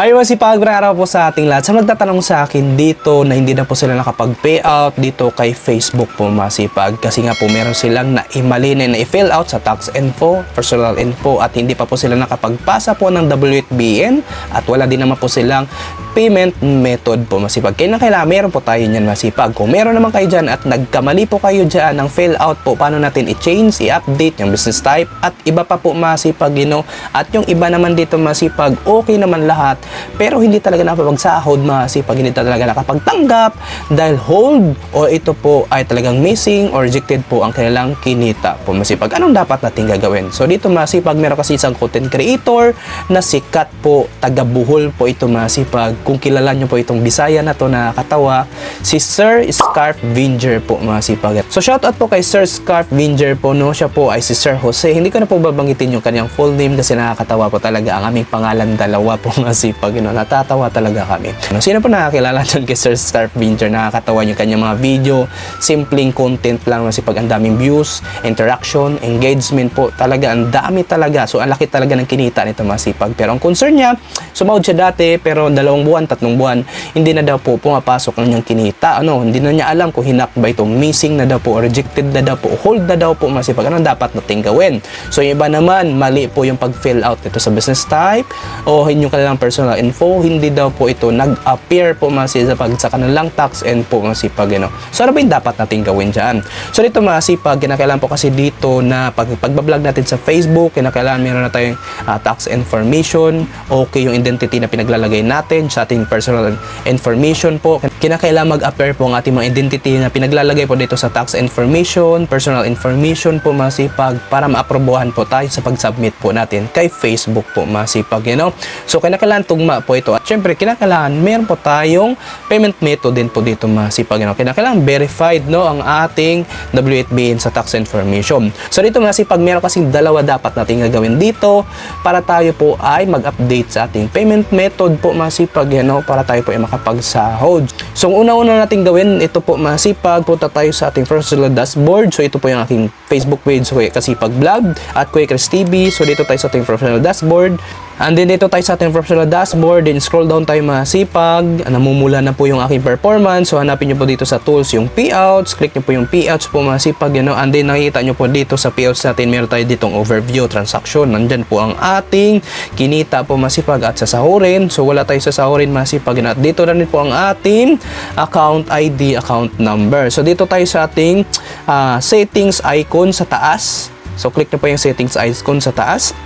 Ay, masipag araw po sa ating lahat. Sa magtatanong sa akin dito na hindi na po sila nakapag-payout dito kay Facebook po masipag. Kasi nga po meron silang na-imali na i-fill out sa tax info, personal info at hindi pa po sila nakapagpasa po ng W8BN at wala din naman po silang payment method po masipag. Kaya na kailangan meron po tayo niyan masipag. Kung meron naman kayo dyan at nagkamali po kayo dyan ng fill out po, paano natin i-change, i-update yung business type at iba pa po masipag, you know. At yung iba naman dito masipag, okay naman lahat pero hindi talaga nakapagsahod masipag hindi talaga nakapagtanggap dahil hold o ito po ay talagang missing or rejected po ang kanilang kinita po masipag anong dapat natin gagawin so dito masipag meron kasi isang content creator na sikat po taga Buhol po ito masipag kung kilala nyo po itong Bisaya na to na katawa si Sir Scarf Vinger po masipag so shoutout po kay Sir Scarf Vinger po no? Siya po ay si Sir Jose. Hindi ko na po babanggitin yung kanyang full name kasi nakakatawa po talaga ang aming pangalan. Dalawa po masipag pag you know, natatawa talaga kami. Ano, sino po nakakilala dyan kay Sir Star Pincher? Nakakatawa yung kanyang mga video, simpleng content lang kasi pag ang daming views, interaction, engagement po, talaga ang dami talaga. So ang laki talaga ng kinita nito masipag. Pero ang concern niya, sumahod siya dati pero dalawang buwan, tatlong buwan, hindi na daw po pumapasok ang niyang kinita. Ano, hindi na niya alam kung hinak ba ito missing na daw po, rejected na daw po, hold na daw po masipag. Ano dapat nating gawin? So yung iba naman, mali po yung pag-fill out nito sa business type o yung kanilang personal info, hindi daw po ito nag-appear po masipag sa kanilang tax and po masipag. Know. So ano ba yung dapat nating gawin dyan? So dito masipag, kinakailangan po kasi dito na pag pagbablog natin sa Facebook, kinakailangan meron na tayong ah, tax information, okay yung identity na pinaglalagay natin sa ating personal information po. Kinakailangan mag-appear po ang ating mga identity na pinaglalagay po dito sa tax information, personal information po masipag para maaprobohan po tayo sa pag-submit po natin kay Facebook po masipag, you know. So kinakailangan tugma po ito. At syempre, kinakailangan meron po tayong payment method din po dito masipag, you know. Kinakailangan verified no ang ating W8BN sa tax information. So dito masipag, meron kasing dalawa dapat natin gagawin dito para tayo po ay mag-update sa ating payment method po masipag, you know, para tayo po ay makapagsahod. So, una-una natin gawin, ito po masipag, punta tayo sa ating personal dashboard. So, ito po yung aking Facebook page, so, Kasipag Vlog at Kuya Chris TV. So, dito tayo sa ating personal dashboard. And then dito tayo sa ating professional dashboard, then scroll down tayo masipag, namumula na po yung aking performance. So hanapin nyo po dito sa tools yung payouts, click nyo po yung payouts po masipag, you know, and then nakikita nyo po dito sa payouts natin, meron tayo ditong overview transaction. Nandyan po ang ating kinita po masipag at sasahurin. So wala tayo sasahurin masipag. At dito na rin po ang ating account ID, account number. So dito tayo sa ating ah, settings icon sa taas. So click nyo po yung settings icon sa taas.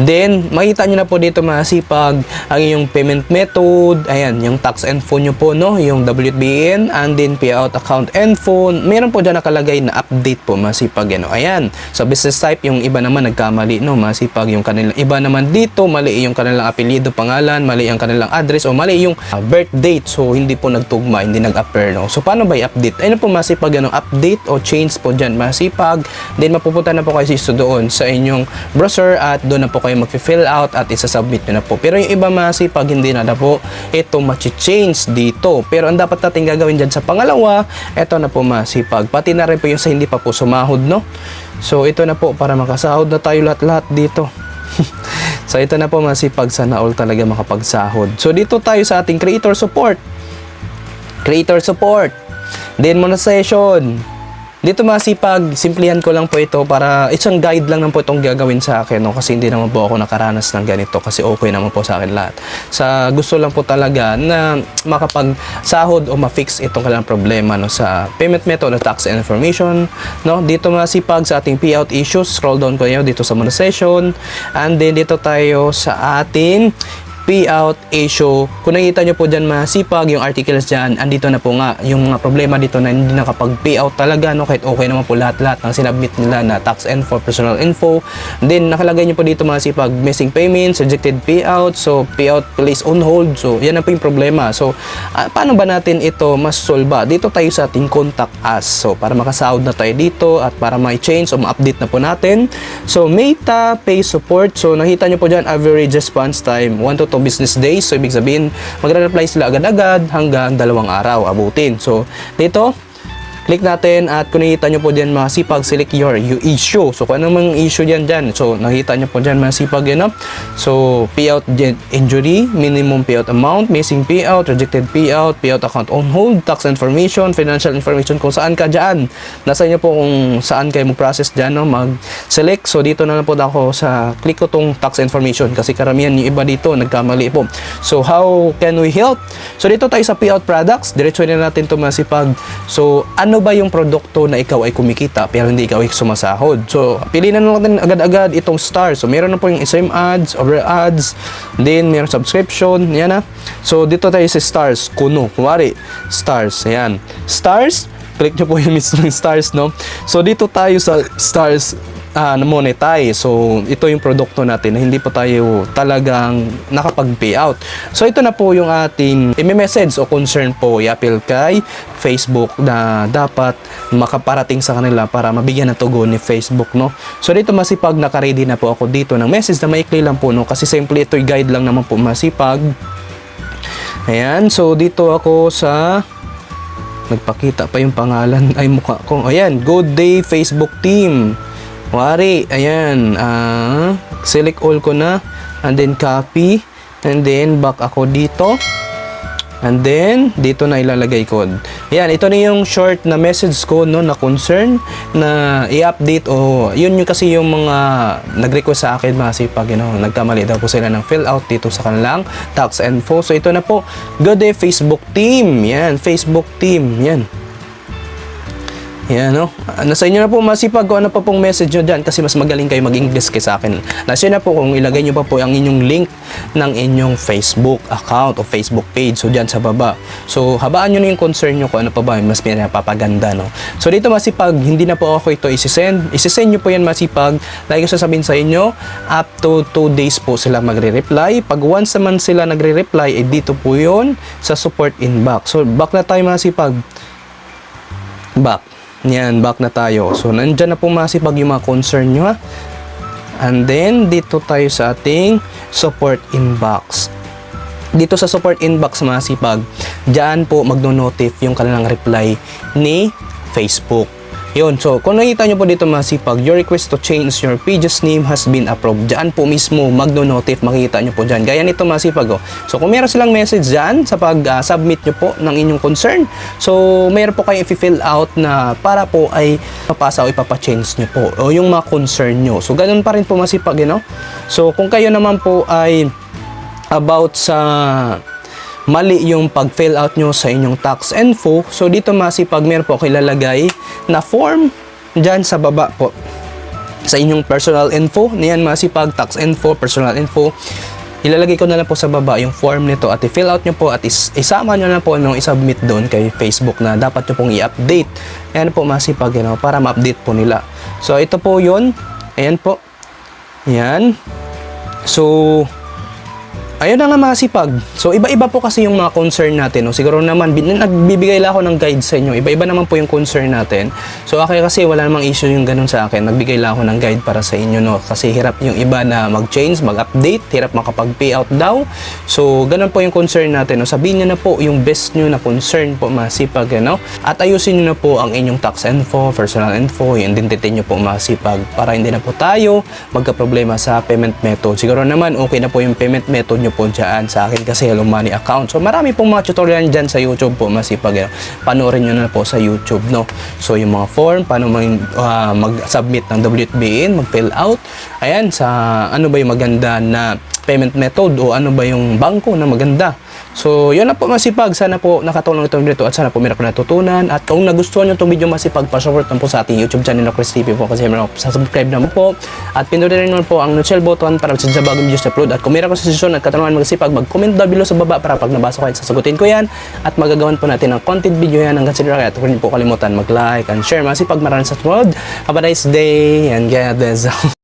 Then, makita nyo na po dito masipag ang inyong payment method. Ayan, yung tax info nyo po, no? Yung WBN and then payout account info. Meron po dyan nakalagay na update po masipag. Ano? Ayan. So, business type, yung iba naman nagkamali, no? Masipag yung kanilang iba naman dito, mali yung kanilang apelyido, pangalan, mali yung kanilang address, o mali yung uh, birth date. So, hindi po nagtugma, hindi nag-appear, no? So, paano ba i-update? Ayun po masipag, ano? Update o change po dyan, masipag. Then, mapupunta na po kayo sa doon sa inyong browser at doon na po kayo mag-fill out at isa-submit nyo na po. Pero yung iba masipag hindi na na po ito machi-change dito. Pero ang dapat natin gagawin dyan sa pangalawa, ito na po masipag. Pati na rin po yung sa hindi pa po sumahod, no? So ito na po para makasahod na tayo lahat-lahat dito. so ito na po masipag sana all talaga makapagsahod. So dito tayo sa ating creator support. Creator support. Then monetization. Dito masipag, simplihan ko lang po ito para isang guide lang naman po itong gagawin sa akin no? kasi hindi naman po ako nakaranas ng ganito kasi okay naman po sa akin lahat. Sa gusto lang po talaga na makapagsahod o ma-fix itong kailangang problema no? sa payment method o tax information. No? Dito masipag sa ating payout issues, scroll down ko nyo dito sa monetization and then dito tayo sa ating payout issue. Kung nakita nyo po dyan masipag yung articles dyan, andito na po nga yung mga problema dito na hindi nakapag-payout talaga, no? kahit okay naman po lahat-lahat ng sinabit nila na tax info, personal info. Then, nakalagay nyo po dito masipag missing payments, rejected payout, so payout place on hold. So, yan na po yung problema. So, ah, paano ba natin ito mas solve? Dito tayo sa ating contact us. So, para makasahod na tayo dito at para ma-change o ma-update na po natin. So, Meta Pay Support. So, nakita nyo po dyan, average response time, 1 to 2 business days. So, ibig sabihin, magre-reply sila agad-agad hanggang dalawang araw abutin. So, dito, Click natin at kung nakita nyo po dyan mga sipag, select your you issue. So kung anong mga issue dyan dyan. So nakita nyo po dyan mga sipag yun. no? So payout injury, minimum payout amount, missing payout, rejected payout, payout account on hold, tax information, financial information kung saan ka dyan. Nasa inyo po kung saan kayo mag-process dyan, no? mag-select. So dito na lang po ako sa click ko tong tax information kasi karamihan yung iba dito nagkamali po. So how can we help? So dito tayo sa payout products, diretso na natin to masipag. So ano ba yung produkto na ikaw ay kumikita pero hindi ikaw ay sumasahod? So piliin na natin agad-agad itong stars. So meron na po yung SM ads, over ads, then meron subscription, yan na. So dito tayo sa stars, kuno, kumari, stars, ayan. Stars, click nyo po yung mismong stars, no? So dito tayo sa stars, na monetize. So, ito yung produkto natin na hindi po tayo talagang nakapag-payout. So, ito na po yung ating i-message o concern po i-appeal kay Facebook na dapat makaparating sa kanila para mabigyan ng tugon ni Facebook, no? So, dito masipag nakaready na po ako dito ng message na maikli lang po, no? Kasi simple ito guide lang naman po masipag. Ayan, so dito ako sa nagpakita pa yung pangalan ay mukha ko. Ayan, Good Day Facebook Team. Wari, ayan, ah, select all ko na and then copy and then back ako dito. And then, dito na ilalagay ko. Ayan, ito na yung short na message ko, no, na concern, na i-update o yun yung kasi yung mga nag-request sa akin, mga sipag, you know, nagkamali daw po sila ng fill out dito sa kanilang tax info. So, ito na po, good day Facebook team. Yan, Facebook team. Yan. Yan, no? Ah, Nasa inyo na po masipag kung ano pa pong message nyo dyan kasi mas magaling kayo mag-English kaysa akin. Nasa na po kung ilagay nyo pa po ang inyong link ng inyong Facebook account o Facebook page. So, dyan sa baba. So, habaan nyo na yung concern nyo kung ano pa ba mas pinapapaganda, no? So, dito masipag, hindi na po ako ito isisend. Isisend nyo po yan masipag. Lagi ko sasabihin sa inyo, up to 2 days po sila magre-reply. Pag once naman sila nagre-reply, eh dito po yun sa support inbox. So, back na tayo masipag. Back. Yan, back na tayo. So, nandyan na po masipag yung mga concern nyo, ha? And then, dito tayo sa ating support inbox. Dito sa support inbox, masipag, dyan po magno-notif yung kanilang reply ni Facebook. Yun, so kung nakita nyo po dito masipag, your request to change your page's name has been approved. Diyan po mismo magno-notif, makikita nyo po dyan. Gaya nito masipag, oh. So kung meron silang message dyan sa pag-submit nyo po ng inyong concern, so meron po kayo i-fill out na para po ay papasa o ipapa-change nyo po o yung mga concern nyo. So ganun pa rin po masipag, you know? So kung kayo naman po ay about sa mali yung pag-fill out nyo sa inyong tax info. So, dito masipag meron po ako ilalagay na form dyan sa baba po sa inyong personal info. Niyan masipag tax info, personal info. Ilalagay ko na lang po sa baba yung form nito at i-fill out nyo po at is isama nyo na po nung i-submit doon kay Facebook na dapat nyo pong i-update. Ayan po masipag you know, para ma-update po nila. So, ito po yun. Ayan po. Ayan. So, Ayun na nga mga sipag. So, iba-iba po kasi yung mga concern natin. No? Siguro naman, nagbibigay lang ako ng guide sa inyo. Iba-iba naman po yung concern natin. So, okay kasi wala namang issue yung ganun sa akin. Nagbigay lang ako ng guide para sa inyo. No? Kasi hirap yung iba na mag-change, mag-update, hirap makapag-payout daw. So, ganun po yung concern natin. No? Sabihin nyo na po yung best nyo na concern po mga sipag. Ano? At ayusin nyo na po ang inyong tax info, personal info, yung identity nyo po mga sipag para hindi na po tayo magka-problema sa payment method. Siguro naman okay na po yung payment method nyo po dyan sa akin kasi Hello Money account. So marami pong mga tutorial dyan sa YouTube po masipag. Ano, panoorin nyo na po sa YouTube. No? So yung mga form, paano mag, ah, mag-submit ng WTBN, mag-fill out. Ayan, sa ano ba yung maganda na payment method o ano ba yung bangko na maganda. So, yun na po masipag. Sana po nakatulong ito dito at sana po meron po natutunan. At kung nagustuhan nyo itong video masipag, pa-support lang po sa ating YouTube channel na Chris TV po kasi meron sa subscribe naman po. At pinutin rin po ang notification button para sa bagong videos na upload. At kung meron ko sa session at katanungan magsipag, mag-comment down below sa baba para pag nabasa ko yan, sasagutin ko yan. At magagawan po natin ng content video yan hanggang sa Kaya huwag niyo po kalimutan mag-like and share. Masipag maraming sa sumunod. Have a nice day and God bless.